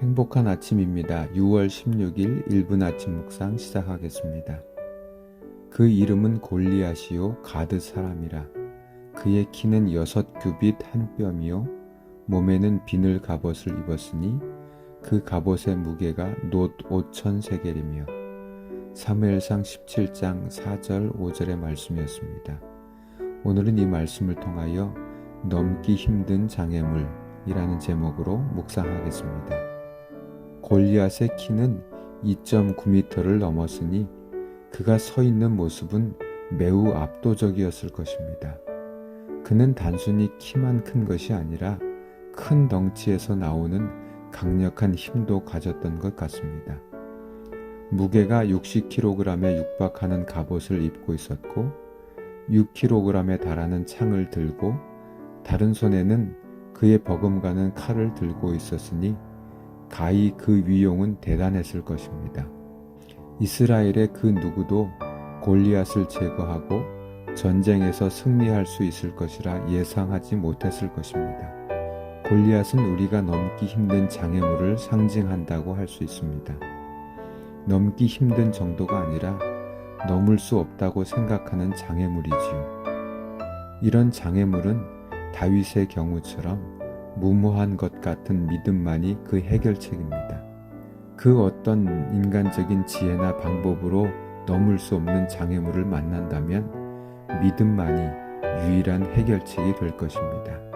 행복한 아침입니다. 6월 16일 1분 아침 묵상 시작하겠습니다. 그 이름은 골리앗이요 가드 사람이라. 그의 키는 여섯 규빗 한 뼘이요 몸에는 비늘 갑옷을 입었으니 그 갑옷의 무게가 놋 5천 세겔이며 사무엘상 17장 4절 5절의 말씀이었습니다. 오늘은 이 말씀을 통하여 넘기 힘든 장애물이라는 제목으로 묵상하겠습니다. 골리앗의 키는 2.9m를 넘었으니 그가 서 있는 모습은 매우 압도적이었을 것입니다. 그는 단순히 키만 큰 것이 아니라 큰 덩치에서 나오는 강력한 힘도 가졌던 것 같습니다. 무게가 60kg에 육박하는 갑옷을 입고 있었고 6kg에 달하는 창을 들고 다른 손에는 그의 버금가는 칼을 들고 있었으니 가히 그 위용은 대단했을 것입니다. 이스라엘의 그 누구도 골리앗을 제거하고 전쟁에서 승리할 수 있을 것이라 예상하지 못했을 것입니다. 골리앗은 우리가 넘기 힘든 장애물을 상징한다고 할 수 있습니다. 넘기 힘든 정도가 아니라 넘을 수 없다고 생각하는 장애물이지요. 이런 장애물은 다윗의 경우처럼 무모한 것 같은 믿음만이 그 해결책입니다. 그 어떤 인간적인 지혜나 방법으로 넘을 수 없는 장애물을 만난다면 믿음만이 유일한 해결책이 될 것입니다.